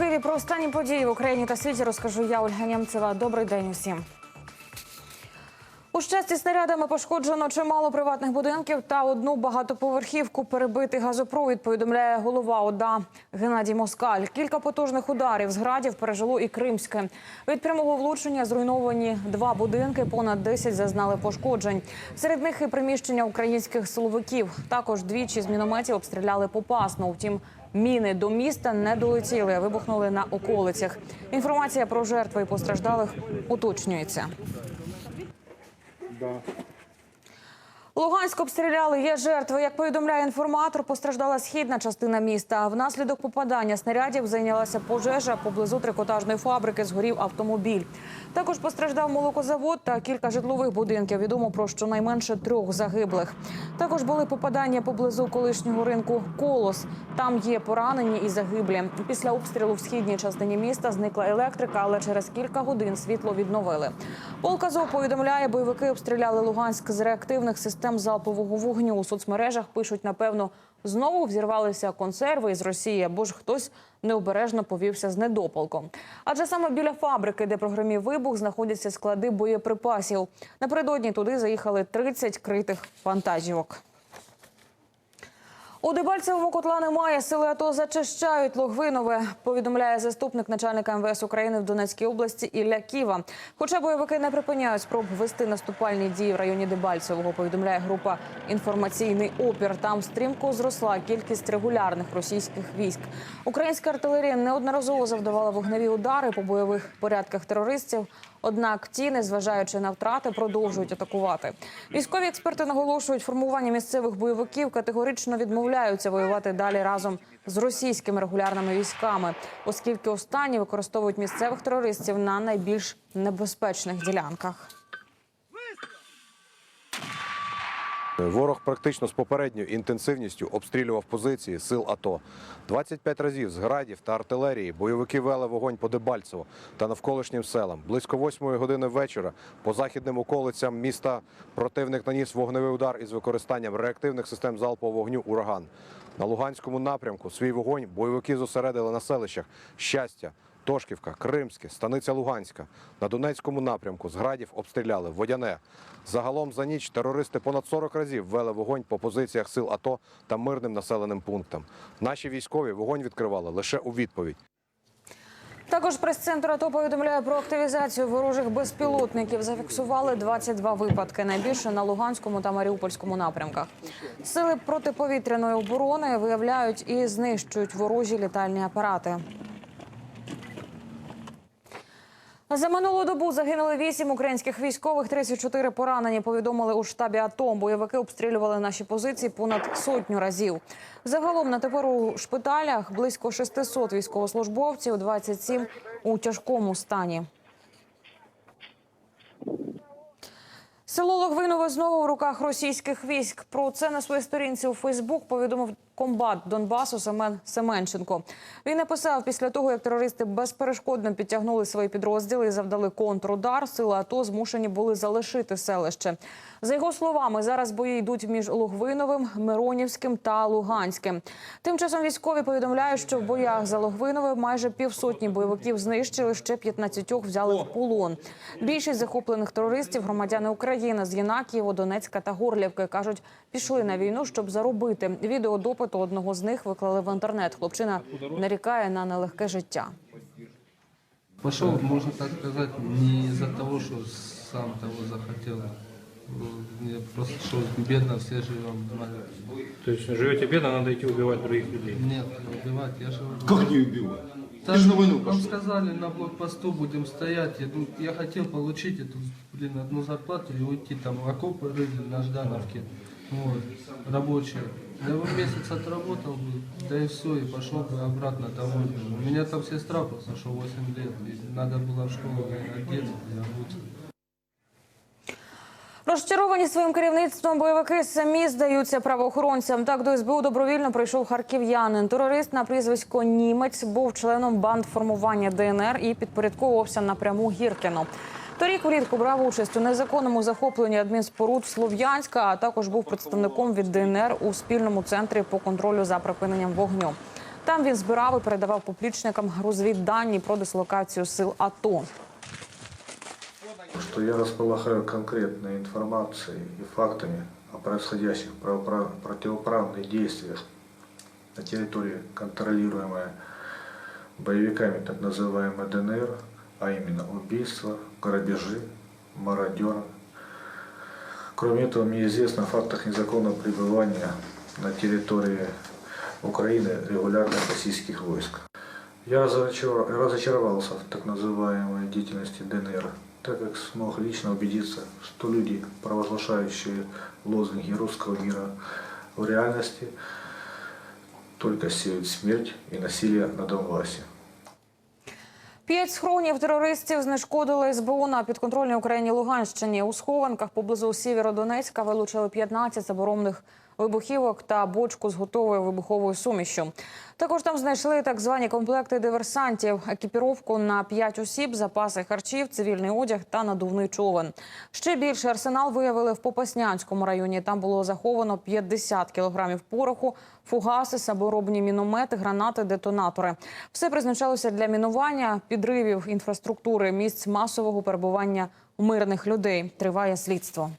Києві про останні події в Україні та світі розкажу я, Ольга Нямцева. Добрий день усім. У щасті снарядами пошкоджено чимало приватних будинків та одну багатоповерхівку перебитий газопровід. Повідомляє голова ОДА Геннадій Москаль. Кілька потужних ударів з градів пережило і Кримське. Від прямого влучення зруйновані два будинки. Понад 10 зазнали пошкоджень. Серед них і приміщення українських силовиків. Також двічі з мінометів обстріляли Попасну. Втім, міни до міста не долетіли, а вибухнули на околицях. Інформація про жертви і постраждалих уточнюється. Луганськ обстріляли. Є жертви. Як повідомляє інформатор, постраждала східна частина міста. Внаслідок попадання снарядів зайнялася пожежа поблизу трикотажної фабрики. Згорів автомобіль. Також постраждав молокозавод та кілька житлових будинків. Відомо про щонайменше трьох загиблих. Також були попадання поблизу колишнього ринку Колос. Там є поранені і загиблі. Після обстрілу в східній частині міста зникла електрика, але через кілька годин світло відновили. Полк Азов повідомляє, бойовики обстріляли Луганськ з реактивних систем залпового вогню. У соцмережах пишуть, напевно, знову взірвалися консерви із Росії, або ж хтось необережно повівся з недопалком. Адже саме біля фабрики, де програмів вибух, знаходяться склади боєприпасів. Напередодні туди заїхали 30 критих вантажівок. У Дебальцевому котла немає. Сили АТО зачищають Логвинове, повідомляє заступник начальника МВС України в Донецькій області Ілля Ківа. Хоча бойовики не припиняють спроб вести наступальні дії в районі Дебальцевого, повідомляє група інформаційний опір. Там стрімко зросла кількість регулярних російських військ. Українська артилерія неодноразово завдавала вогневі удари по бойових порядках терористів. Однак ті, незважаючи на втрати, продовжують атакувати. Військові експерти наголошують, формування місцевих бойовиків категорично відмовляються воювати далі разом з російськими регулярними військами, оскільки останні використовують місцевих терористів на найбільш небезпечних ділянках. Ворог практично з попередньою інтенсивністю обстрілював позиції сил АТО. 25 разів з градів та артилерії бойовики вели вогонь по Дебальцево та навколишнім селам. Близько 8 години вечора по західним околицям міста противник наніс вогневий удар із використанням реактивних систем залпового вогню «Ураган». На Луганському напрямку свій вогонь бойовики зосередили на селищах Щастя, Тошківка, Кримське, Станиця Луганська. На Донецькому напрямку з градів обстріляли Водяне. Загалом за ніч терористи понад 40 разів вели вогонь по позиціях сил АТО та мирним населеним пунктам. Наші військові вогонь відкривали лише у відповідь. Також прес-центр АТО повідомляє про активізацію ворожих безпілотників. Зафіксували 22 випадки, найбільше на Луганському та Маріупольському напрямках. Сили протиповітряної оборони виявляють і знищують ворожі літальні апарати. За минулу добу загинули 8 українських військових, 34 поранені. Повідомили у штабі АТО. Бойовики обстрілювали наші позиції понад сотню разів. Загалом на тепер у шпиталях близько 600 військовослужбовців, 27 у тяжкому стані. Село Логвинове знову в руках російських військ. Про це на своїй сторінці у Фейсбук повідомив комбат Донбасу Семен Семенченко. Він написав після того, як терористи безперешкодно підтягнули свої підрозділи і завдали контрудар. Сили АТО змушені були залишити селище. За його словами, зараз бої йдуть між Логвиновим, Миронівським та Луганським. Тим часом військові повідомляють, що в боях за Логвинове майже півсотні бойовиків знищили, ще 15 взяли в полон. Більшість захоплених терористів громадяни України з Єнакієво, Донецька та Горлівки кажуть, пішли на війну, щоб заробити. Відео допиту одного з них виклали в інтернет. Хлопчина нарікає на нелегке життя. Пошел, можно так сказать, не из-за того, что сам того захотел. Я просто что бедно все живем. То есть живете бедно, надо идти убивать других людей. Нет, не убивать, я же Как не убивать? Так, Ты же на войну Нам пошел. сказали, на блокпосту будем стоять. Я, ну, я хотел получить эту, блин, одну зарплату и уйти там в окопы рыли на Ждановке. Вот, рабочие. Я бы месяц отработал бы, да и все, и пошел бы обратно домой. У меня там сестра просто, что 8 лет, и надо было в школу одеться и обуться. Розчаровані своїм керівництвом бойовики самі здаються правоохоронцям. Так до СБУ добровільно прийшов харків'янин. Терорист на прізвисько Німець був членом банд формування ДНР і підпорядковувався напряму Гіркіно. Торік влітку брав участь у незаконному захопленні адмінспоруд Слов'янська, а також був представником від ДНР у спільному центрі по контролю за припиненням вогню. Там він збирав і передавав поплічникам розвіддані про дислокацію сил АТО. что я располагаю конкретной информацией и фактами о происходящих противоправных действиях на территории, контролируемой боевиками так называемой ДНР, а именно убийства, грабежи, мародеры. Кроме этого, мне известно о фактах незаконного пребывания на территории Украины регулярных российских войск. Я разочар- разочаровался в так называемой деятельности ДНР, так как смог лично убедиться, что люди, провозглашающие лозунги русского мира, в реальности только сеют смерть и насилие на Донбассе. П'ять схронів терористів знешкодили СБУ на підконтрольній Україні Луганщині. У схованках поблизу Сєвєродонецька вилучили 15 заборонених вибухівок та бочку з готовою вибуховою сумішю. Також там знайшли так звані комплекти диверсантів, екіпіровку на 5 осіб, запаси харчів, цивільний одяг та надувний човен. Ще більше арсенал виявили в Попаснянському районі. Там було заховано 50 кілограмів пороху, фугаси, саморобні міномети, гранати, детонатори. Все призначалося для мінування, підривів інфраструктури, місць масового перебування мирних людей. Триває слідство.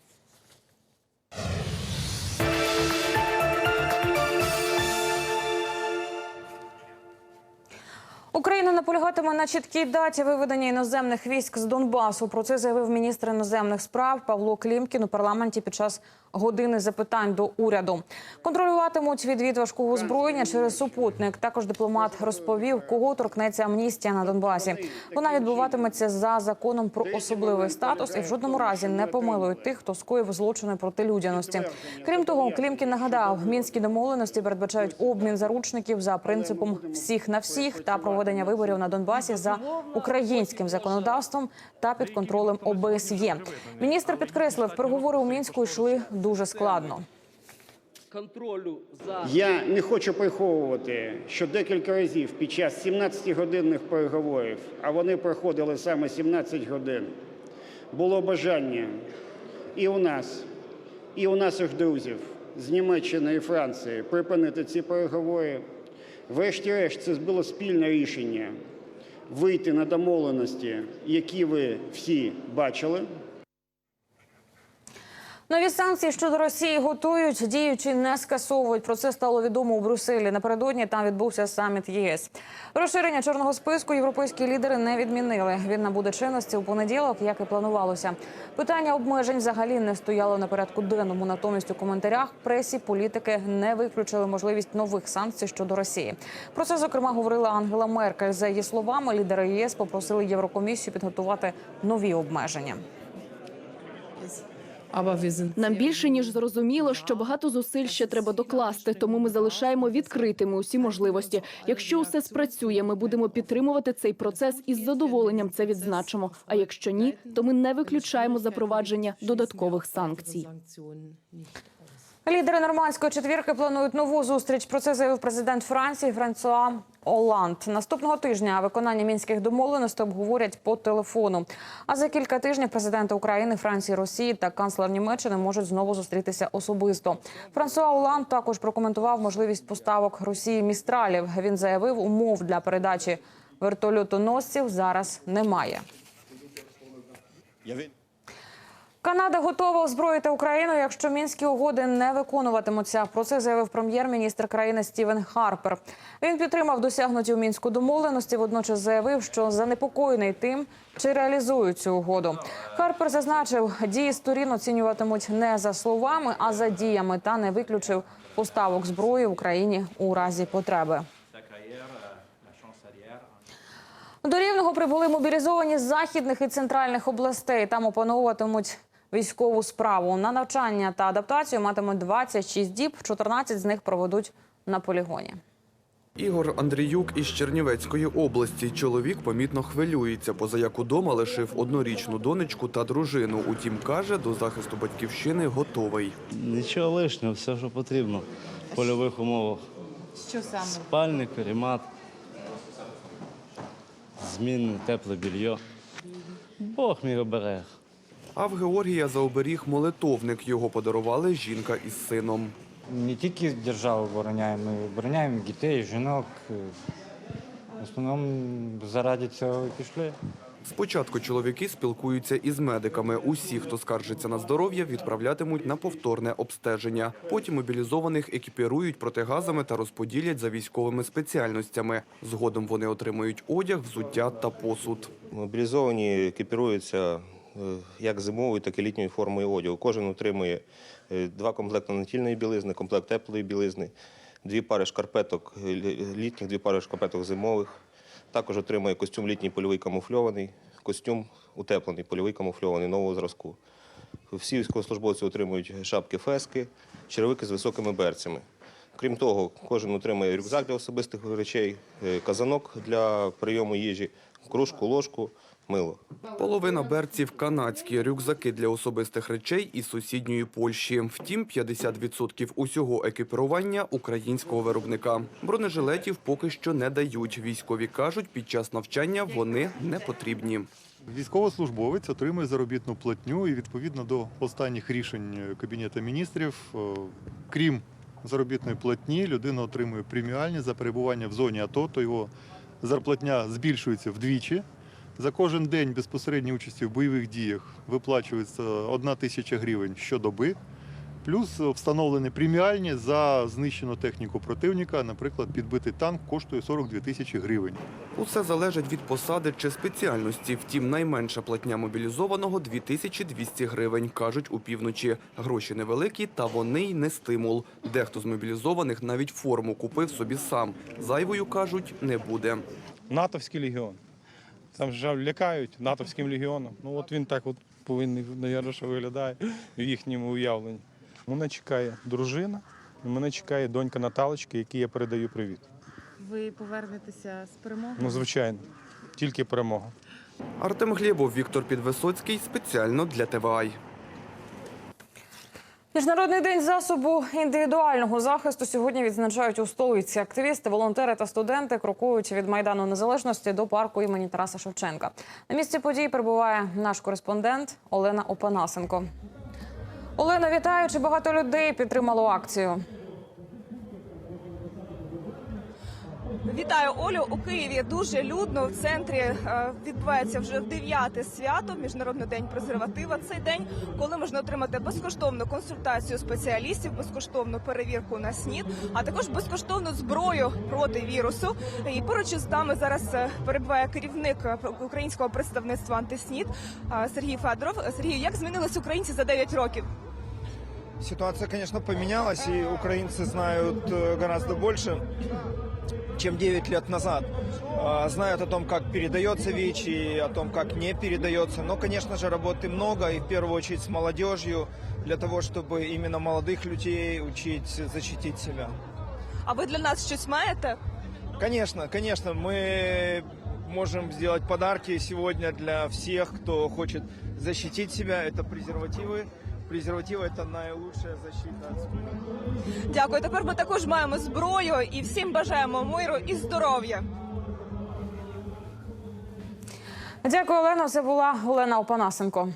Україна наполягатиме на чіткій даті виведення іноземних військ з Донбасу. Про це заявив міністр іноземних справ Павло Клімкін у парламенті під час години запитань до уряду. Контролюватимуть відвід важкого озброєння через супутник. Також дипломат розповів, кого торкнеться амністія на Донбасі. Вона відбуватиметься за законом про особливий статус і в жодному разі не помилують тих, хто скоїв злочини проти людяності. Крім того, Клімкін нагадав, мінські домовленості передбачають обмін заручників за принципом всіх на всіх та проведення виборів на Донбасі за українським законодавством та під контролем ОБСЄ. Міністр підкреслив, переговори у мінську йшли дуже складно. контролю за Я не хочу приховувати, що декілька разів під час 17-годинних переговорів, а вони проходили саме 17 годин, було бажання і у нас, і у наших друзів з Німеччини і Франції припинити ці переговори. Врешті-решт, це було спільне рішення вийти на домовленості, які ви всі бачили. Нові санкції щодо Росії готують, діючи не скасовують. Про це стало відомо у Брюсселі. Напередодні там відбувся саміт ЄС. Розширення чорного списку європейські лідери не відмінили. Він набуде чинності у понеділок, як і планувалося. Питання обмежень взагалі не стояло на порядку денному. Натомість у коментарях пресі політики не виключили можливість нових санкцій щодо Росії. Про це зокрема говорила Ангела Меркель. За її словами, лідери ЄС попросили Єврокомісію підготувати нові обмеження. Нам більше ніж зрозуміло, що багато зусиль ще треба докласти, тому ми залишаємо відкритими усі можливості. Якщо усе спрацює, ми будемо підтримувати цей процес і з задоволенням це відзначимо. А якщо ні, то ми не виключаємо запровадження додаткових санкцій. Лідери нормандської четвірки планують нову зустріч. Про це заявив президент Франції Франсуа Оланд. Наступного тижня виконання мінських домовленостей обговорять по телефону. А за кілька тижнів президенти України, Франції, Росії та канцлер Німеччини можуть знову зустрітися особисто. Франсуа Оланд також прокоментував можливість поставок Росії містралів. Він заявив, умов для передачі вертольотоносців зараз немає. Канада готова озброїти Україну, якщо мінські угоди не виконуватимуться. Про це заявив прем'єр-міністр країни Стівен Харпер. Він підтримав досягнуті у мінську домовленості. Водночас заявив, що занепокоєний тим, чи реалізують цю угоду. Харпер зазначив, дії сторін оцінюватимуть не за словами, а за діями, та не виключив поставок зброї Україні у разі потреби. До Рівного прибули мобілізовані з західних і центральних областей. Там опановуватимуть військову справу. На навчання та адаптацію матимуть 26 діб, 14 з них проведуть на полігоні. Ігор Андріюк із Чернівецької області. Чоловік помітно хвилюється, поза як удома лишив однорічну донечку та дружину. Утім, каже, до захисту батьківщини готовий. Нічого лишнього, все, що потрібно в польових умовах. Що саме? Спальник, каремат, змінне тепле більйо. Бог мій оберег. А в Георгія за оберіг молитовник його подарували жінка із сином. Не тільки державу обороняємо, ми обороняємо дітей, жінок. Е, В основному заради цього і пішли. Спочатку чоловіки спілкуються із медиками. Усі, хто скаржиться на здоров'я, відправлятимуть на повторне обстеження. Потім мобілізованих екіпірують протигазами та розподілять за військовими спеціальностями. Згодом вони отримують одяг, взуття та посуд. Мобілізовані екіпіруються як зимовою, так і літньою формою одягу. Кожен отримує е, два комплекти натільної білизни, комплект теплої білизни, дві пари шкарпеток е, літніх, дві пари шкарпеток зимових. Також отримує костюм літній польовий камуфльований, костюм утеплений польовий камуфльований нового зразку. Всі військовослужбовці отримують шапки фески, черевики з високими берцями. Крім того, кожен отримує рюкзак для особистих речей, е, казанок для прийому їжі, кружку, ложку, мило. Половина берців канадські, рюкзаки для особистих речей із сусідньої Польщі. Втім, 50% усього екіпірування українського виробника. Бронежилетів поки що не дають. Військові кажуть, під час навчання вони не потрібні. Військовослужбовець отримує заробітну платню і відповідно до останніх рішень Кабінету міністрів, е, крім заробітної платні, людина отримує преміальні за перебування в зоні АТО, то його зарплатня збільшується вдвічі. За кожен день безпосередньої участі в бойових діях виплачується одна тисяча гривень щодоби. Плюс встановлені преміальні за знищену техніку противника. Наприклад, підбитий танк коштує 42 тисячі гривень. Усе залежить від посади чи спеціальності. Втім, найменша платня мобілізованого 2200 гривень, кажуть у півночі. Гроші невеликі, та вони й не стимул. Дехто з мобілізованих навіть форму купив собі сам. Зайвою, кажуть, не буде. натовський легіон. Там ж лякають натовським легіоном. Ну от він так от повинен, мабуть, що виглядає в їхньому уявленні. Мене чекає дружина, і мене чекає донька Наталочки, якій я передаю привіт. Ви повернетеся з перемогою? Ну, звичайно, тільки перемога. Артем Глєбов, Віктор Підвисоцький спеціально для ТВАЙ. Міжнародний день засобу індивідуального захисту сьогодні відзначають у столиці. Активісти, волонтери та студенти крокують від майдану незалежності до парку імені Тараса Шевченка. На місці подій перебуває наш кореспондент Олена Опанасенко. Олена, вітаю! Чи багато людей підтримало акцію? Вітаю Олю у Києві. Дуже людно в центрі е, відбувається вже дев'яте свято Міжнародний день презерватива. Цей день, коли можна отримати безкоштовну консультацію спеціалістів, безкоштовну перевірку на СНІД, а також безкоштовну зброю проти вірусу. І поруч із нами зараз е, перебуває керівник е, українського представництва антиснід Сергій Федоров. Сергій, як змінились українці за 9 років? Ситуация, конечно, поменялась, и украинцы знают э, гораздо больше, чем 9 лет назад. А, Знают о том, как передается ВИЧ и о том, как не передается. Но, конечно же, работы много, и в первую очередь с молодежью, для того, чтобы именно молодых людей учить защитить себя. А ви для нас щось маєте? Конечно, конечно, мы можем сделать подарки сегодня для всех, кто хочет защитить себя. Это презервативы. Презервативы – это наилучшая защита. Дякую. Тепер ми також маємо зброю і всім бажаємо миру і здоров'я. Дякую, Олено. Це була Олена Опанасенко.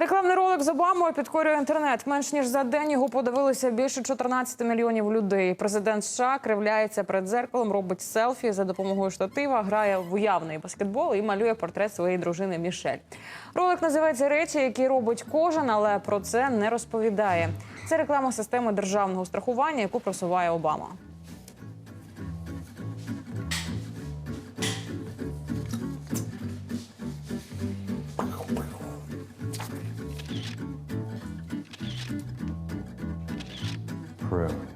Рекламний ролик з Обамою підкорює інтернет. Менш ніж за день його подивилися більше 14 мільйонів людей. Президент США кривляється перед дзеркалом, робить селфі за допомогою штатива, грає в уявний баскетбол і малює портрет своєї дружини Мішель. Ролик називається Речі, які робить кожен, але про це не розповідає. Це реклама системи державного страхування, яку просуває Обама. Prune.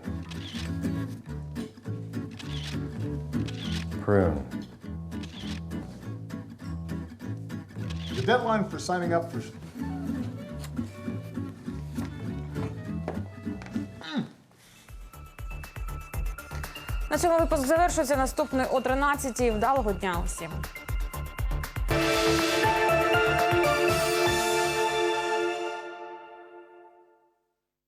Prune. The deadline for signing up for На цьому випуск завершується. Наступний о 13-й. Вдалого дня усім.